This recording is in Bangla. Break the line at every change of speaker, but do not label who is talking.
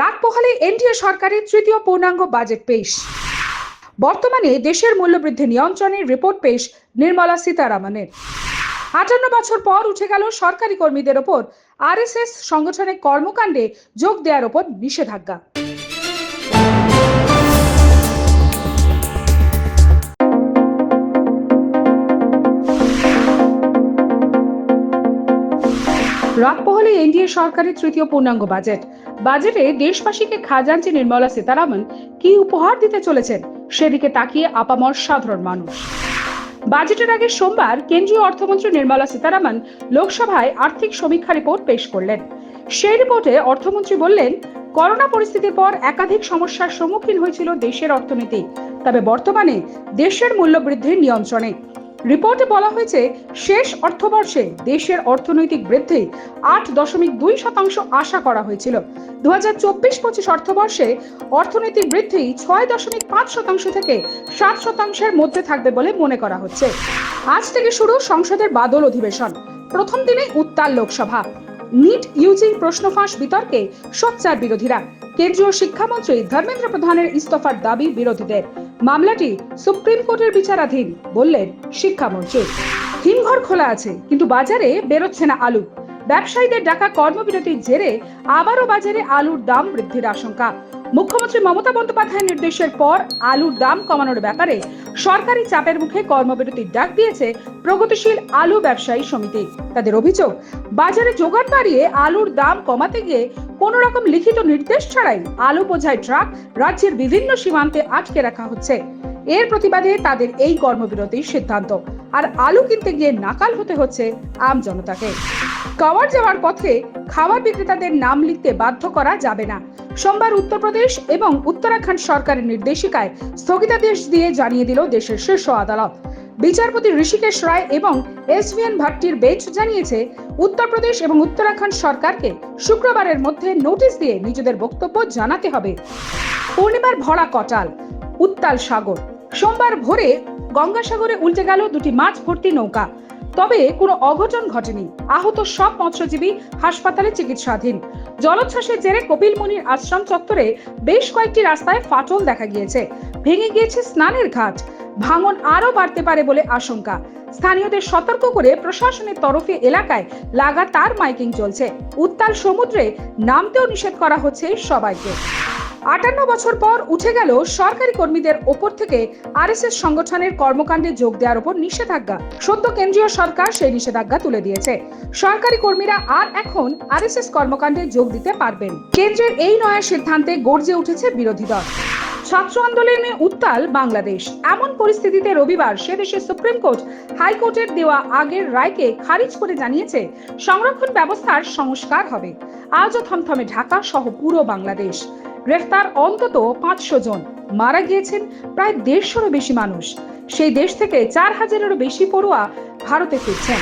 রাত পোহালে এনডিএ সরকারের তৃতীয় পূর্ণাঙ্গ বাজেট পেশ। বর্তমানে দেশের মূল্যবৃদ্ধি নিয়ন্ত্রণের রিপোর্ট পেশ নির্মলা সীতারামনের। আটান্ন বছর পর উঠে গেল সরকারি কর্মীদের ওপর আরএসএস সংগঠনের কর্মকাণ্ডে যোগ দেওয়ার ওপর নিষেধাজ্ঞা। রাত পোহলে এনডিএ সরকারের তৃতীয় পূর্ণাঙ্গ বাজেট। বাজেটে দেশবাসীকে খাজাঞ্চি নির্মলা সীতারামন কি উপহার দিতে চলেছেন, সেদিকে তাকিয়ে আপামর সাধারণ মানুষ। বাজেটের আগে সোমবার কেন্দ্রীয় অর্থমন্ত্রী নির্মলা সীতারামন লোকসভায় আর্থিক সমীক্ষা রিপোর্ট পেশ করলেন। সেই রিপোর্টে অর্থমন্ত্রী বললেন, করোনা পরিস্থিতির পর একাধিক সমস্যার সম্মুখীন হয়েছিল দেশের অর্থনীতি, তবে বর্তমানে দেশের মূল্যবৃদ্ধির নিয়ন্ত্রণে। রিপোর্টে বলা হয়েছে, শেষ অর্থবর্ষে দেশের অর্থনৈতিক বৃদ্ধি আট দশমিক দুই শতাংশ আশা করা হয়েছিল। দু হাজার চব্বিশ পঁচিশ অর্থবর্ষে অর্থনৈতিক বৃদ্ধি ছয় দশমিক পাঁচ শতাংশ থেকে সাত শতাংশের মধ্যে থাকবে বলে মনে করা হচ্ছে। আজ থেকে শুরু সংসদের বাদল অধিবেশন। প্রথম দিনে উত্তাল লোকসভা। নিট ইউজি প্রশ্ন ফাঁস বিতর্কে সোচ্চার বিরোধীরা। কেন্দ্রীয় শিক্ষামন্ত্রী ধর্মেন্দ্র প্রধানের ইস্তফার দাবি বিরোধীদের। মামলাটি সুপ্রিম কোর্টের বিচারাধীন, বললেন শিক্ষামন্ত্রী হিমঘর খোলা আছে, কিন্তু বাজারে বেরোচ্ছে না আলু। ব্যবসায়ীদের ডাকা কর্মবিরতির জেরে আবারও বাজারে আলুর দাম বৃদ্ধির আশঙ্কা। মুখ্যমন্ত্রী মমতা বন্দ্যোপাধ্যায়ের নির্দেশের পর আলুর দাম কমানোর ব্যাপারে সরকারি চাপের মুখে কর্মবিরতির ডাক দিয়েছে প্রগতিশীল আলু ব্যবসায়ী সমিতি। তাদের অভিযোগ, বাজারে যোগান বাড়িয়ে আলুর দাম কমাতে গিয়ে কোন রকম লিখিত নির্দেশ ছাড়াই আলু বোঝাই ট্রাক রাজ্যের বিভিন্ন সীমান্তে আটকে রাখা হচ্ছে। এর প্রতিবাদে তাদের এই কর্মবিরতির সিদ্ধান্ত। আর আলু কিনতে গিয়ে নাকাল হতে হচ্ছে আম জনতাকে। কাওয়ার যাওয়ার পথে খাবার বিক্রেতাদের নাম লিখতে বাধ্য করা যাবে না। সোমবার উত্তরপ্রদেশ এবং উত্তরাখণ্ড সরকারের নির্দেশিকায় স্থগিতাদেশ দিয়ে জানিয়ে দিল দেশের শীর্ষ আদালত। বিচারপতি ঋষিকেশ রায় এবং এসভিএন ভাট্টির বেঞ্চ জানিয়েছে, উত্তরপ্রদেশ এবং উত্তরাখণ্ড সরকারকে শুক্রবারের মধ্যে নোটিশ দিয়ে নিজেদের বক্তব্য জানাতে হবে। পূর্ণিমার ভরা কটাল, উত্তাল সাগর। সোমবার ভোরে গঙ্গাসাগরে উল্টে গেল দুটি মাছ ভর্তি নৌকা। তবে কোনো অঘটন ঘটেনি। আহত সব মৎস্যজীবী হাসপাতালে চিকিৎসাধীন। জলোচ্ছ্বাসের জেরে কপিল মুনির আশ্রম চত্বরে বেশ কয়েকটি রাস্তায় ফাটল দেখা গিয়েছে। ভেঙে গিয়েছে স্নানের ঘাট। ভাঙন আরও বাড়তে পারে বলে আশঙ্কা। স্থানীয়দের সতর্ক করে প্রশাসনের তরফে এলাকায় লাগাতার মাইকিং চলছে। উত্তাল সমুদ্রে নামতেও নিষেধ করা হচ্ছে সবাইকে। আটান্ন বছর পর উঠে গেল সরকারি কর্মীদের ওপর থেকে আরএসএস সংগঠনের কর্মকাণ্ডে যোগ দেওয়ার উপর নিষেধাজ্ঞা। সদ্য কেন্দ্রীয় সরকার সেই নিষেধাজ্ঞা তুলে দিয়েছে। সরকারি কর্মীরা আর এখন আরএসএস কর্মকাণ্ডে যোগ দিতে পারবেন। কেন্দ্রের এই নয়া সিদ্ধান্তে গর্জে উঠেছে বিরোধী দল। ছাত্র আন্দোলনে উত্তাল বাংলাদেশ। এমন পরিস্থিতিতে রবিবার সে দেশের সুপ্রিম কোর্ট, হাইকোর্টের দেওয়া আগের রায়কে খারিজ করে জানিয়েছে, সংরক্ষণ ব্যবস্থার সংস্কার হবে। আজও থমথমে ঢাকা সহ পুরো বাংলাদেশ। গ্রেফতার অন্তত পাঁচশো জন। মারা গিয়েছেন প্রায় দেড়শোরও বেশি মানুষ। সেই দেশ থেকে চার হাজারেরও বেশি পড়ুয়া ভারতে ফিরছেন।